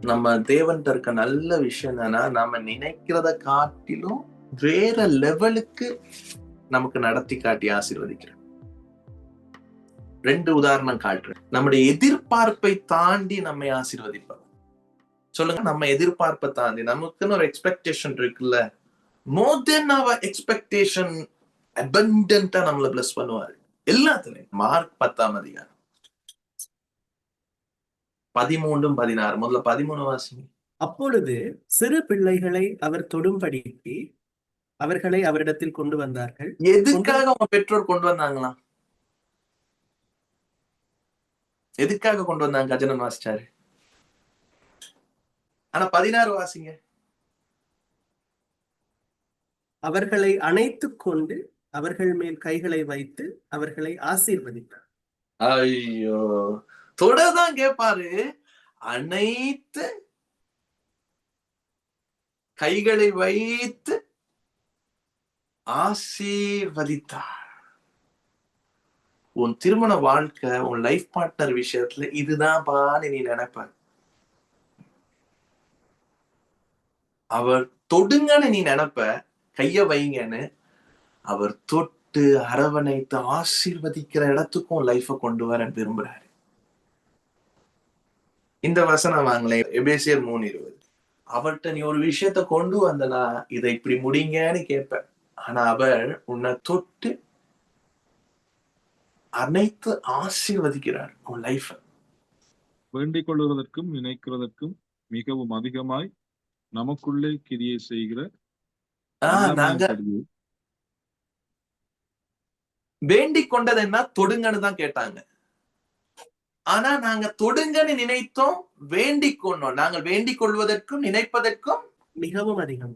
நம்ம தேவன்கிட்ட இருக்க நல்ல விஷயம் என்னன்னா நம்ம நினைக்கிறத காட்டிலும் வேற லெவலுக்கு நமக்கு நடத்தி காட்டி ஆசீர்வதிக்கிறேன். ரெண்டு உதாரணம் காட்டுறேன். நம்முடைய எதிர்பார்ப்பை தாண்டி நம்மை ஆசீர்வதிப்பார் சொல்லுங்க நம்ம எதிர்பார்ப்பை தாண்டி. நமக்குன்னு ஒரு எக்ஸ்பெக்டேஷன் இருக்குல்ல. மோர் தென் அவர் எக்ஸ்பெக்டேஷன் அபண்டன்டா நம்மள பிளஸ் பண்ணுவாரு. எல்லாத்துலயும். மார்க் பத்தாம் அதிகாரம். பதிமூன்றும் பதினாறு. முதல்ல பதிமூணு வாசிங்க. அப்பொழுது சிறு பிள்ளைகளை அவர் தொடும்படிக்கு அவர்களை அவரிடத்தில் கொண்டு வந்தார்கள். எதுக்காக உங்க பெற்றோர் கொண்டு வந்தாங்களாம் எதுக்காக கொண்டு வந்தாங்க கஜனன் வாசிச்சாரு? ஆனா பதினாறு வாசிங்க. அவர்களை அணைத்துக் கொண்டு அவர்கள் மேல் கைகளை வைத்து அவர்களை ஆசீர்வதித்தார். ஐயோ. தொடதான் கேட்பாரு அனைத்து கைகளை வைத்து ஆசீர்வதித்தார். உன் திருமண வாழ்க்கை உன் லைஃப் பார்ட்னர் விஷயத்துல இதுதான் பான்னு நீ நினைப்ப. அவர் தொடுங்கன்னு நீ நினைப்ப. கைய வைங்கன்னு. அவர் தொட்டு அரவணைத்து ஆசீர்வதிக்கிற இடத்துக்கும் லைஃப கொண்டு வர விரும்புறாரு. இந்த வசனம் வாங்களேன் எபேசியர் மூணு இருபது அவர்கிட்ட நீ ஒரு விஷயத்த கொண்டு வந்தனா இதை இப்படி முடிங்கன்னு கேட்ப ஆனா அவர் உன்னை தொட்டு அனைத்து ஆசீர்வதிக்கிறார் உன் லைஃப வேண்டிக் கொள்வதற்கும் நினைக்கிறதற்கும் மிகவும் அதிகமாய் நமக்குள்ளே கிரியை செய்கிற வேண்டிக் கொண்டது என்ன தொடுங்கன்னு தான் கேட்டாங்க. ஆனா நாங்க தொடுங்கன்னு நினைத்தோம் வேண்டிக் கொண்டோம் நாங்கள் வேண்டிக் கொள்வதற்கும் நினைப்பதற்கும் மிகவும் அதிகம்.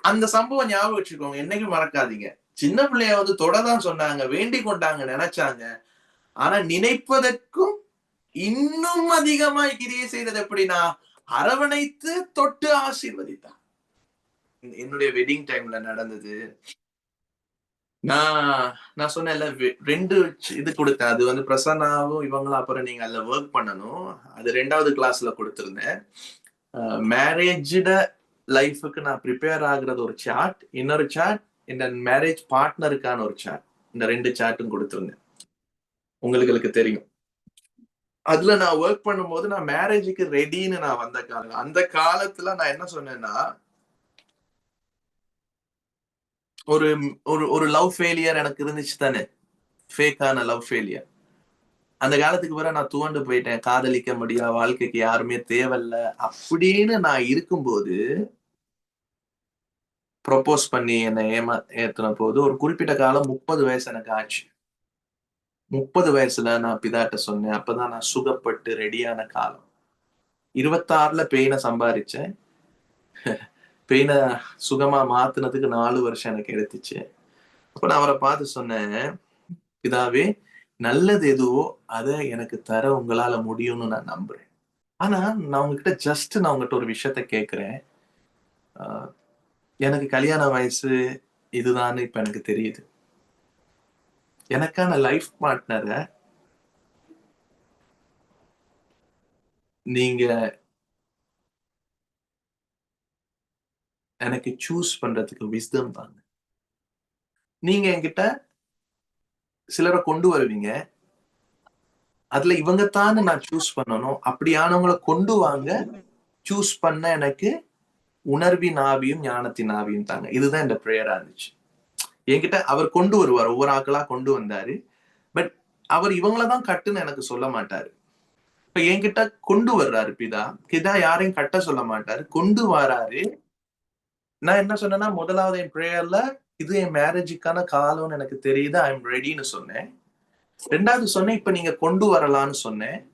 அந்த சம்பவம் ஞாபகம் வச்சுக்கோங்க என்னைக்கும் மறக்காதீங்க. சின்ன பிள்ளைய வந்து தொடதான் சொன்னாங்க வேண்டிக் கொண்டாங்க நினைச்சாங்க. ஆனா நினைப்பதற்கும் இன்னும் அதிகமாய் கிரியை செய்தது எப்படின்னா அரவணைத்து தொட்டு ஆசீர்வதித்தான் என்னுடைய வெட்டிங் டைம்ல நடந்தது. நான் நான் சொன்னேன்ல ரெண்டு இது கொடுத்தேன். அது வந்து பிரசன்னாவும் இவங்களும் அப்புறம் நீங்க அதுல ஒர்க் பண்ணணும். அது ரெண்டாவது கிளாஸ்ல கொடுத்துருந்தேன். மேரேஜ்ட லைஃபுக்கு நான் ப்ரிப்பேர் ஆகுறது ஒரு சாட் இன்னொரு சாட் இந்த மேரேஜ் பார்ட்னருக்கான ஒரு சாட் இந்த ரெண்டு சாட்டும் கொடுத்துருந்தேன். உங்களுக்கு தெரியும். அதுல நான் ஒர்க் பண்ணும்போது நான் மேரேஜுக்கு ரெடின்னு நான் வந்த காலம் அந்த காலத்துல நான் என்ன சொன்னேன்னா ஒரு ஒரு ஒரு லவ் ஃபெயிலியர் எனக்கு இருந்துச்சு தானே? ஃபேக்கான லவ் ஃபெயிலியர் அந்த காலத்துக்கு பிறகு நான் துவண்டு போயிட்டேன். காதலிக்க முடியாது வாழ்க்கைக்கு யாருமே தேவையில்ல. அப்படின்னு நான் இருக்கும்போது ப்ரொப்போஸ் பண்ணி என்னை ஏமா ஏத்தின போது ஒரு குறிப்பிட்ட காலம் முப்பது வயசு எனக்கு ஆச்சு. முப்பது வயசுல நான் பிதாட்ட சொன்னேன். அப்பதான் நான் சுகப்பட்டு ரெடியான காலம். இருபத்தாறுல பெயினை சம்பாரிச்சேன். பெயினை சுகமா மாத்துனதுக்கு நாலு வருஷம் எனக்கு எடுத்துச்சு. அப்ப நான் அவரை பார்த்து சொன்னேன் இதாவே நல்லது எதுவோ அதை எனக்கு தர உங்களால முடியும்னு நான் நம்புறேன். ஆனா நான் உங்ககிட்ட ஜஸ்ட் நான் உங்ககிட்ட ஒரு விஷயத்த கேக்குறேன். ஆஹ் எனக்கு கல்யாண வயசு இதுதான்னு இப்ப எனக்கு தெரியுது. எனக்கான லைஃப் பார்ட்னரை நீங்க எனக்கு சூஸ் பண்றதுக்கு விஸ்டம் தாங்க. நீங்க என்கிட்ட சிலரை கொண்டு வருவீங்க. அதுல இவங்க தானே நான் சூஸ் பண்ணணும். அப்படியானவங்களை கொண்டு வாங்க. சூஸ் பண்ண எனக்கு உணர்வின் ஆவியும் ஞானத்தின் ஆவியும் தாங்க. இதுதான் இந்த ப்ரேயரா இருந்துச்சு. என்கிட்ட அவர் கொண்டு வருவார். ஒவ்வொரு ஆக்களா கொண்டு வந்தாரு. பட் அவர் இவங்கள தான் கட்டுன்னு எனக்கு சொல்ல மாட்டாரு. இப்ப என்கிட்ட கொண்டு வர்றாரு பிதா. பிதா யாரையும் கட்ட சொல்ல மாட்டாரு. கொண்டு வராரு. நான் என்ன சொன்னேன்னா முதலாவது என் ப்ரேயர்ல இது என் மேரேஜுக்கான காலம்னு எனக்கு தெரியுது ஐ எம் ரெடின்னு சொன்னேன். ரெண்டாவது சொன்னேன் இப்ப நீங்க கொண்டு வரலான்னு சொன்னேன்.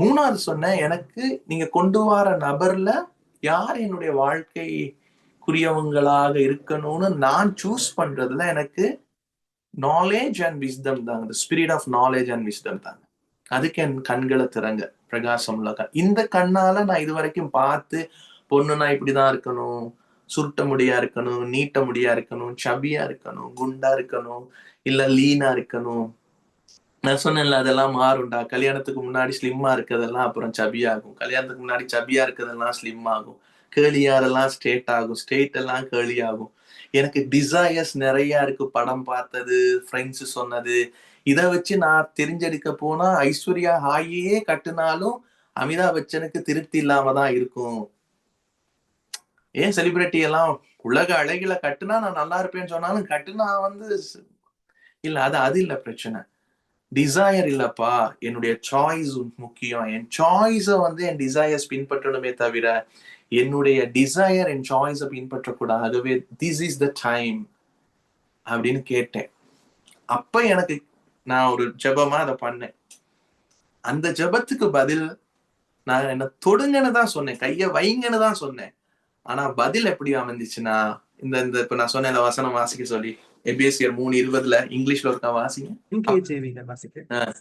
மூணாவது சொன்னேன் எனக்கு நீங்க கொண்டு வர நபர்ல யார் என்னுடைய வாழ்க்கைக்குரியவங்களாக இருக்கணும்னு நான் சூஸ் பண்றதுல எனக்கு நாலேஜ் அண்ட் விஸ்டம் தாங்க. Spirit of knowledge and wisdom தாங்க. அதுக்கு என் கண்களை திறங்க பிரகாசம்ல இந்த கண்ணால நான் இது வரைக்கும் பார்த்து பொண்ணுனா இப்படிதான் இருக்கணும் சுருட்ட முடியா இருக்கணும் நீட்ட முடியா இருக்கணும் சபியா இருக்கணும் குண்டா இருக்கணும் இல்ல லீனா இருக்கணும். நான் சொன்னேன்ல அதெல்லாம் மாறும்டா. கல்யாணத்துக்கு முன்னாடி ஸ்லிம்மா இருக்கிறதெல்லாம் அப்புறம் சபியாகும் கல்யாணத்துக்கு முன்னாடி சபியா இருக்கிறதெல்லாம் ஸ்லிம் ஆகும். கேளியாரெல்லாம் ஸ்ட்ரெயிட் ஆகும். ஸ்ட்ரெயிட் எல்லாம் கேர்லி ஆகும். எனக்கு டிசையர்ஸ் நிறைய இருக்கு. படம் பார்த்தது ஃப்ரெண்ட்ஸ் சொன்னது. இதை வச்சு நான் தெரிஞ்செடுக்க போனா ஐஸ்வர்யா ஹாயே கட்டுனாலும் அமிதாப் பச்சனுக்கு திருப்தி இல்லாம தான் இருக்கும். ஏன் செலிபிரிட்டி எல்லாம் உலக அழகில கட்டுனா நான் நல்லா இருப்பேன்னு சொன்னாலும் கட்டுனா வந்து இல்ல அது அது இல்ல பிரச்சனை. டிசையர் இல்லப்பா. என்னுடைய சாய்ஸ் முக்கியம். என் சாய்ஸ வந்து என் டிசையர்ஸ் பின்பற்றணுமே தவிர என்னுடைய டிசையர் என் சாய்ஸை பின்பற்றக்கூடாது. திஸ் இஸ் த டைம் அப்படின்னு கேட்டேன். அப்ப எனக்கு நான் ஒரு ஜபமா அதை பண்ணேன். அந்த ஜெபத்துக்கு பதில் நான் என்ன தொடுங்கன்னு தான் சொன்னேன். கைய வைங்கன்னு தான் சொன்னேன். ஆனா பதில் எப்படி அமைந்துச்சுன்னா இந்த இந்த இப்ப நான் சொன்னேன் வசனம் வாசிக்க சொல்லி எபிஎஸ்சியர் மூணு இருபதுல இங்கிலீஷ்ல ஒருக்கா வாசிங்க.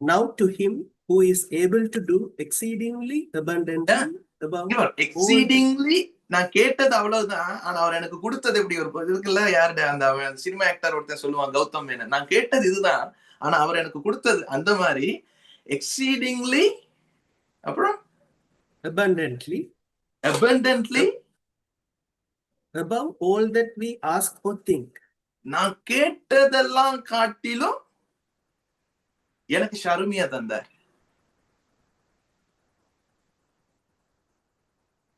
Now to him who is able to do exceedingly abundantly above exceedingly நான் கேட்டது அவ்வளவுதான் ஆனா அவர் எனக்கு கொடுத்தது எப்படி ஒரு இருக்குல்ல யாருடைய அந்த சினிமா ஆக்டர் ஒருத்தன் சொல்லுவான் கௌதம் மேனன். நான் கேட்டது இதுதான் ஆனா அவர் எனக்கு கொடுத்தது அந்த மாதிரி எக்ஸீடிங்லி அப்புறம்? Abundantly abundantly above all that we ask or think. நான் கேட்டதெல்லாம் காட்டிலும் எனக்கு ஷருமியா தந்தார்.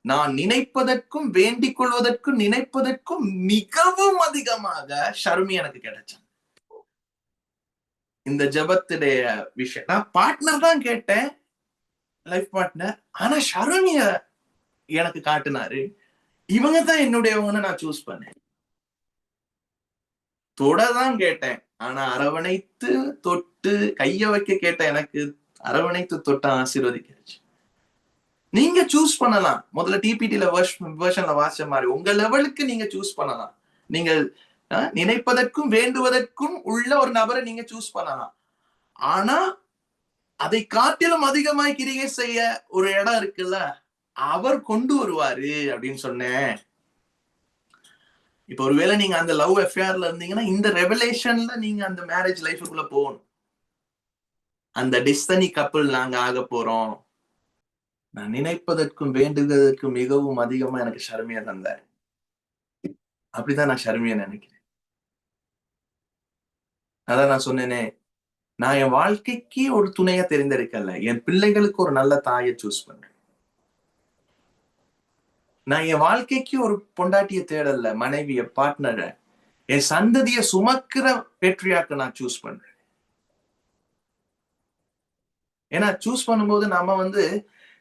நான் நினைப்பதற்கும் வேண்டிக் கொள்வதற்கும் நினைப்பதற்கும் மிகவும் அதிகமாக ஷருமி எனக்கு கிடைச்சான். இந்த ஜபத்துடைய விஷயம். நான் பார்ட்னர் தான் கேட்டேன் லைஃப் பார்ட்னர் ஆனா ஷருமிய எனக்கு காட்டினாரு. இவங்க தான் என்னுடையவங்கன்னு நான் சூஸ் பண்ணேன். தொடதான் கேட்டேன். ஆனா அரவணைத்து தொட்டு கைய வைக்க கேட்ட எனக்கு அரவணைத்து தொட்ட ஆசீர்வதிக்கிறச்சு நீங்க சூஸ் பண்ணலாம். முதல்ல டிபிடில வேர்ஷன்ல வாசிச்ச மாதிரி உங்க லெவலுக்கு நீங்க சூஸ் பண்ணலாம். நீங்கள் நினைப்பதற்கும் வேண்டுவதற்கும் உள்ள ஒரு நபரை நீங்க சூஸ் பண்ணலாம். ஆனா அதை காட்டிலும் அதிகமாய் கிரிகை செய்ய ஒரு இடம் இருக்குல்ல? அவர் கொண்டு வருவாரு அப்படின்னு சொன்னேன். இப்ப ஒருவேளை நீங்க அந்த லவ் எஃப்ஐஆர்ல இருந்தீங்கன்னா இந்த ரெவலேஷன்ல நீங்க அந்த மேரேஜ் லைஃபுக்குள்ள போகணும். அந்த டிஸ்தனி கப்பல் நாங்க ஆக போறோம். நான் நினைப்பதற்கும் வேண்டுவதற்கும் மிகவும் அதிகமா எனக்கு ஷர்மியா தந்தார். அப்படிதான் நான் ஷர்மியா நினைக்கிறேன். அதான் நான் சொன்னேனே நான் என் வாழ்க்கைக்கு ஒரு துணையா தெரிந்தெடுக்கல என் பிள்ளைகளுக்கு ஒரு நல்ல தாயை சூஸ் பண்றேன். நான் என் வாழ்க்கைக்கு ஒரு பொண்டாட்டிய தேடல மனைவிய பார்ட்னரை என் சந்ததிய சுமக்கிற வெற்றியாக்க நான் சூஸ் பண்றேன். ஏன்னா சூஸ் பண்ணும்போது நம்ம வந்து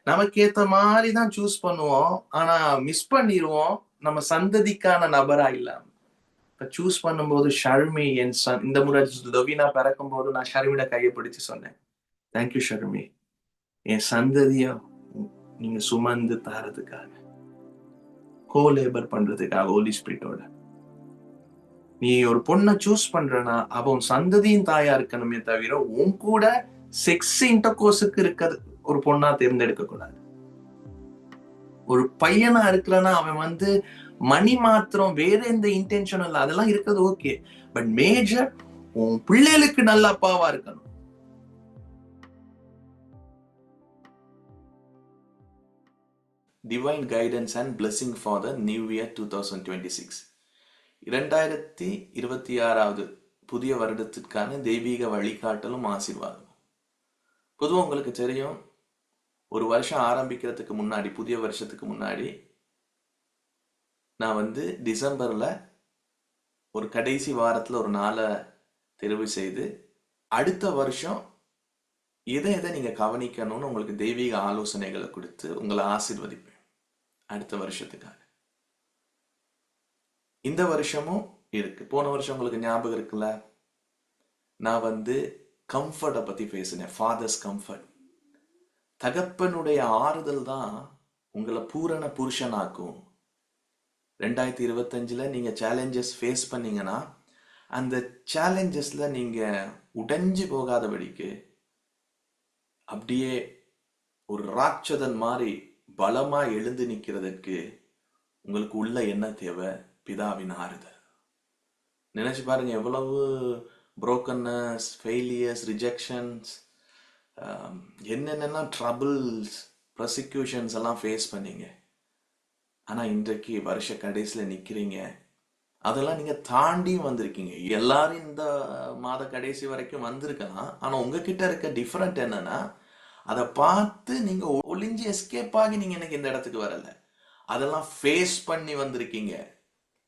நமக்கு ஏத்த மாதிரி தான் சூஸ் பண்ணுவோம். ஆனா மிஸ் பண்ணிடுவோம் நம்ம சந்ததிக்கான நபரா இல்லாம. இப்ப சூஸ் பண்ணும்போது ஷர்மி என் சன் இந்த முறை லவினா பிறக்கும் போது நான் ஷர்மிட கையை பிடிச்சு சொன்னேன். தேங்க்யூ ஷர்மி. என் சந்ததிய நீங்க சுமந்து தரதுக்காக. கோ லேபர் பண்றதுக்காக ஹோலி ஸ்பிரிட்டோட நீ ஒரு பொண்ணை சூஸ் பண்றனா அவன் சந்ததியின் தாயா இருக்கணுமே தவிர உன் கூட செக்ஸ் இன்டர்கோர்ஸுக்கு இருக்கிறது ஒரு பொண்ணா தேர்ந்தெடுக்க கூடாது. ஒரு பையனா இருக்கிறனா அவன் வந்து மணி மாத்திரம் வேற எந்த இன்டென்ஷனும் இல்லை அதெல்லாம் இருக்கிறது ஓகே பட் மேஜர் உன் பிள்ளைகளுக்கு நல்ல அப்பாவா இருக்கணும். Divine guidance and blessing for the new year two thousand twenty six இரண்டாயிரத்தி இருபத்தி ஆறாவது புதிய வருடத்திற்கான தெய்வீக வழிகாட்டலும் ஆசீர்வாதமும். பொதுவாக உங்களுக்கு தெரியும் ஒரு வருஷம் ஆரம்பிக்கிறதுக்கு முன்னாடி புதிய வருஷத்துக்கு முன்னாடி நான் வந்து டிசம்பரில் ஒரு கடைசி வாரத்தில் ஒரு நாளை தெரிவு செய்து அடுத்த வருஷம் எதை எதை நீங்கள் கவனிக்கணும்னு உங்களுக்கு தெய்வீக ஆலோசனைகளை கொடுத்து உங்களை ஆசீர்வதிப்பேன். அடுத்த வருஷத்துக்காக. இந்த வருஷமும் இருக்கு. போன வருஷம் உங்களுக்கு ஞாபகம் இருக்குல்ல? நான் வந்து கம்ஃபர்ட்டை பத்தி பேசினேன். ஃபாதர்ஸ் கம்ஃபர்ட் தகப்பனுடைய ஆறுதல் தான் உங்களை பூரண புருஷனாக்கும். ரெண்டாயிரத்தி இருபத்தஞ்சில் நீங்கள் சேலஞ்சஸ் ஃபேஸ் பண்ணீங்கன்னா அந்த சேலஞ்சஸில் நீங்கள் உடைஞ்சு போகாதபடிக்கு அப்படியே ஒரு ராட்சதன் மாதிரி பலமா எழுந்து நிற்கிறதுக்கு உங்களுக்கு உள்ள என்ன தேவை? பிதாவின் ஆறுதல். நினைச்சு பாருங்க எவ்வளவு புரோக்கன்னஸ் ஃபெயிலியர்ஸ் ரிஜெக்ஷன்ஸ் என்னென்னலாம் ட்ரபிள்ஸ் ப்ரொசிக்யூஷன்ஸ் எல்லாம் ஃபேஸ் பண்ணீங்க. ஆனால் இன்றைக்கு வருஷ கடைசியில் நிற்கிறீங்க அதெல்லாம் நீங்கள் தாண்டி வந்திருக்கீங்க. எல்லாரும் இந்த மாத கடைசி வரைக்கும் வந்திருக்கலாம். ஆனால் உங்ககிட்ட இருக்க டிஃப்ரெண்ட் என்னன்னா அதை பார்த்து நீங்கள் ஒளிஞ்சு எஸ்கேப் ஆகி நீங்க எனக்கு இந்த இடத்துக்கு வரல. அதெல்லாம் ஃபேஸ் பண்ணி வந்திருக்கீங்க.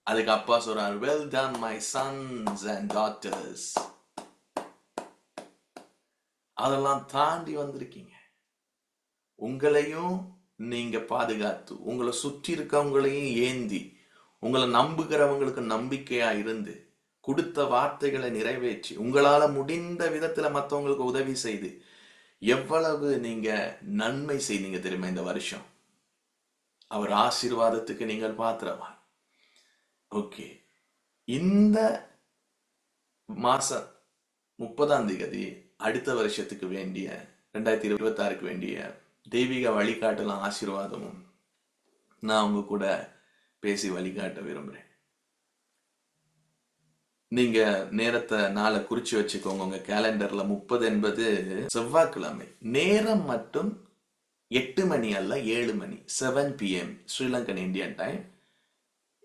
அதுக்கு அப்பா சொல்றாரு well done my sons and daughters அதெல்லாம் தாண்டி வந்திருக்கீங்க. உங்களையும் நீங்க பாதுகாத்து உங்களை சுற்றி இருக்கவங்களையும் ஏந்தி உங்களை நம்புகிறவங்களுக்கு நம்பிக்கையா இருந்து கொடுத்த வார்த்தைகளை நிறைவேற்றி உங்களால முடிந்த விதத்துல மற்றவங்களுக்கு உதவி செய்து எவ்வளவு நீங்க நன்மை செய்தீங்க தெரியுமா இந்த வருஷம்? அவர் ஆசீர்வாதத்துக்கு நீங்கள் பாத்திரமா ஓகே. இந்த மாசம் முப்பதாம் தேதி அடுத்த வருஷத்துக்கு வேண்டிய ரெண்டாயிரத்தி இருபத்தி ஆறுக்கு வேண்டிய தெய்வீக வழிகாட்டலாம் ஆசீர்வாதமும் நான் உங்க கூட பேசி வழிகாட்ட விரும்புகிறேன் நீங்க நேரத்தை நாளை குறிச்சு வச்சுக்கோங்க. உங்க கேலண்டர்ல முப்பது என்பது செவ்வாய்க்கிழமை. நேரம் மட்டும் எட்டு மணி அல்ல ஏழு மணி seven PM Sri Lankan Indian time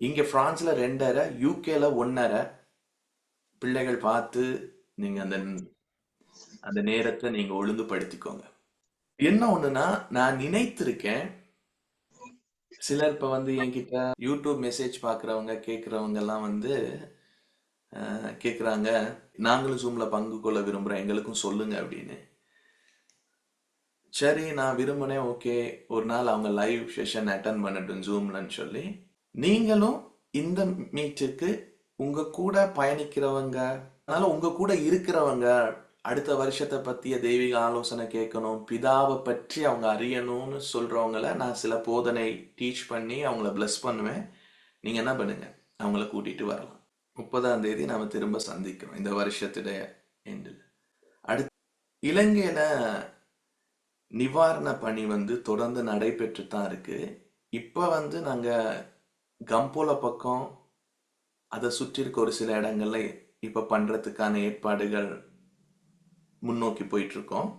இங்க பிரான்ஸ்ல ரெண்டரை யூகேல ஒன்னரை. பிள்ளைகள் பார்த்து நீங்க அந்த அந்த நேரத்தை நீங்க ஒழுங்குபடுத்திக்கோங்க. என்ன ஒண்ணுன்னா நான் நினைத்திருக்கேன். சிலர் இப்ப வந்து என்கிட்ட யூடியூப் மெசேஜ் பாக்குறவங்க கேக்குறவங்க எல்லாம் வந்து கேட்குறாங்க நாங்களும் ஜூமில் பங்கு கொள்ள விரும்புகிறோம் எங்களுக்கும் சொல்லுங்க அப்படின்னு. சரி நான் விரும்பினேன். ஓகே. ஒரு நாள் அவங்க லைவ் செஷன் அட்டன் பண்ணட்டும் ஜூம்லன்னு சொல்லி. நீங்களும் இந்த மீட்டுக்கு உங்கள் கூட பயணிக்கிறவங்க அதனால உங்கள் கூட இருக்கிறவங்க அடுத்த வருஷத்தை பற்றிய தெய்வீக ஆலோசனை கேட்கணும் பிதாவை பற்றி அவங்க அறியணும்னு சொல்கிறவங்கள நான் சில போதனை டீச் பண்ணி அவங்கள ப்ளஸ் பண்ணுவேன். நீங்கள் என்ன பண்ணுங்கள் அவங்கள கூட்டிகிட்டு வரலாம். முப்பதாம் தேதி நாம் திரும்ப சந்திக்கிறோம் இந்த வருஷத்துடைய எண்டில். அடுத்து இலங்கையில் நிவாரண பணி வந்து தொடர்ந்து நடைபெற்று தான் இருக்கு. இப்போ வந்து நாங்கள் கம்போல பக்கம் அதை சுற்றி இருக்க ஒரு சில இடங்கள்ல இப்போ பண்ணுறதுக்கான ஏற்பாடுகள் முன்னோக்கி போயிட்டுருக்கோம்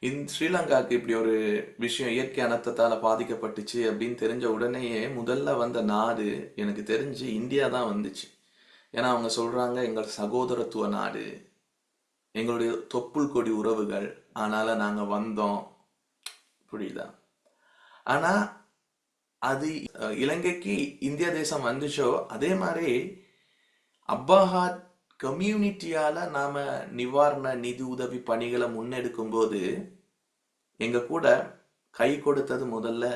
இந்த ஸ்ரீலங்காக்கு இப்படி ஒரு விஷயம் இயற்கை அனர்த்தத்தால் பாதிக்கப்பட்டுச்சு அப்படின்னு தெரிஞ்ச உடனேயே முதல்ல வந்த நாடு எனக்கு தெரிஞ்சு இந்தியா தான் வந்துச்சு. ஏன்னா அவங்க சொல்கிறாங்க எங்கள் சகோதரத்துவ நாடு எங்களுடைய தொப்புள் கொடி உறவுகள் அதனால் நாங்கள் வந்தோம். புரியுதா? ஆனால் அது இலங்கைக்கு இந்திய தேசம் வந்துச்சோ அதே மாதிரி அப்பாஹாத் கம்யூனிட்டியால நாம நிவாரண நிதி உதவி பணிகளை முன்னெடுக்கும் போது எங்க கூட கை கொடுத்தது முதல்ல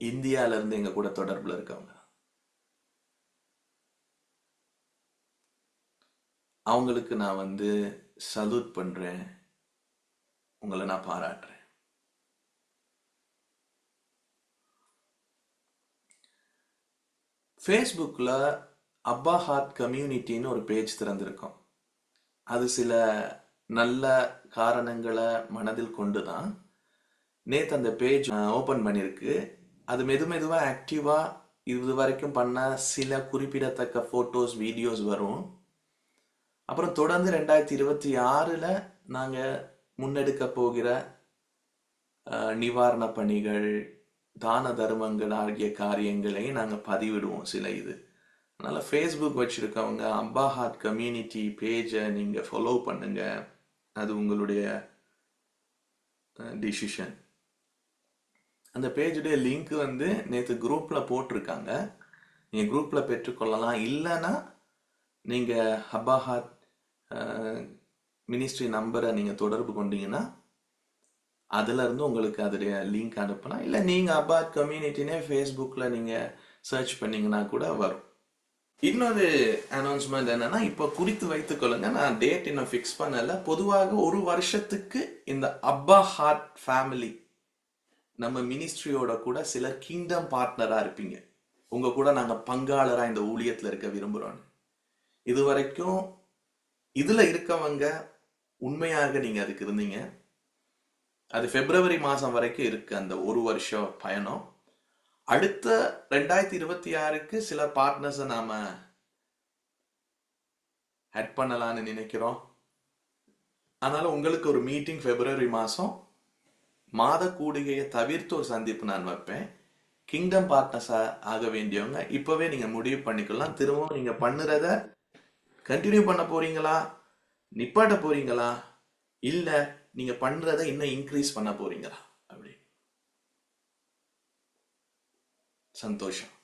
இந்தியாவிலேருந்து இருந்து எங்க கூட தொடர்புல இருக்கவங்க அவங்களுக்கு நான் வந்து சல்யூட் பண்றேன். உங்களை நான் பாராட்டுறேன். ஃபேஸ்புக்கில் அப்பா ஹார்ட் கம்யூனிட்டின்னு ஒரு பேஜ் திறந்திருக்கோம். அது சில நல்ல காரணங்களை மனதில் கொண்டு தான் நேற்று அந்த பேஜ் ஓப்பன் பண்ணியிருக்கு அது மெது மெதுவாக ஆக்டிவாக இது வரைக்கும் பண்ண சில குறிப்பிடத்தக்க ஃபோட்டோஸ் வீடியோஸ் வரும். அப்புறம் தொடர்ந்து ரெண்டாயிரத்தி இருபத்தி ஆறில் நாங்கள் முன்னெடுக்க போகிற நிவாரண பணிகள் தான தர்மங்கள் ஆகிய காரியங்களையும் நாங்கள் பதிவிடுவோம் சில இது. அதனால் ஃபேஸ்புக் வச்சுருக்கவங்க அப்பா ஹார்ட் கம்யூனிட்டி பேஜை நீங்கள் ஃபாலோ பண்ணுங்க. அது உங்களுடைய டிசிஷன் அந்த பேஜுடைய லிங்க் வந்து நேற்று குரூப்பில் போட்டிருக்காங்க. நீங்கள் குரூப்பில் பெற்றுக்கொள்ளலாம். இல்லைன்னா நீங்கள் ஹப்பா ஹார்ட் மினிஸ்ட்ரி நம்பரை நீங்கள் தொடர்பு கொண்டீங்கன்னா அதுலேருந்து உங்களுக்கு அதோடைய லிங்க் அனுப்பலாம். இல்லை நீங்கள் அபாத் கம்யூனிட்டினே ஃபேஸ்புக்கில் நீங்கள் சர்ச் பண்ணிங்கன்னா கூட வரும். இன்னொரு அனௌன்ஸ்மெண்ட் என்னன்னா இப்போ குறித்து வைத்துக் கொள்ளுங்க நான் டேட் இன்னும் ஃபிக்ஸ் பண்ணல. பொதுவாக ஒரு வருஷத்துக்கு இந்த அப்பா ஹார்ட் ஃபேமிலி நம்ம மினிஸ்ட்ரியோட கூட சில கிங்டம் பார்ட்னரா இருப்பீங்க. உங்க கூட நாங்க பங்காளரா இந்த ஊழியத்துல இருக்க விரும்புறோம். இது வரைக்கும் இதுல இருக்கவங்க உண்மையாக நீங்க அதுக்கு இருந்தீங்க. அது பிப்ரவரி மாசம் வரைக்கும் இருக்கு அந்த ஒரு வருஷம் பயணம். அடுத்த ரெண்டாயிரத்தி இருபத்தி ஆறுக்கு சில பார்ட்னர்ஸை நாம ஆட் பண்ணலான்னு நினைக்கிறோம். அதனால உங்களுக்கு ஒரு மீட்டிங் பிப்ரவரி மாதம் மாத கூடுகையை தவிர்த்து ஒரு சந்திப்பு நான் வைப்பேன். கிங்டம் பார்ட்னர்ஸா ஆக வேண்டியவங்க இப்பவே நீங்க முடிவு பண்ணிக்கலாம். திரும்பவும் நீங்க பண்ணுறத கண்டினியூ பண்ண போறீங்களா? நிப்பாட்ட போறீங்களா? இல்ல நீங்க பண்றத இன்னும் இன்க்ரீஸ் பண்ண போறீங்களா? அப்படி சந்தோஷம்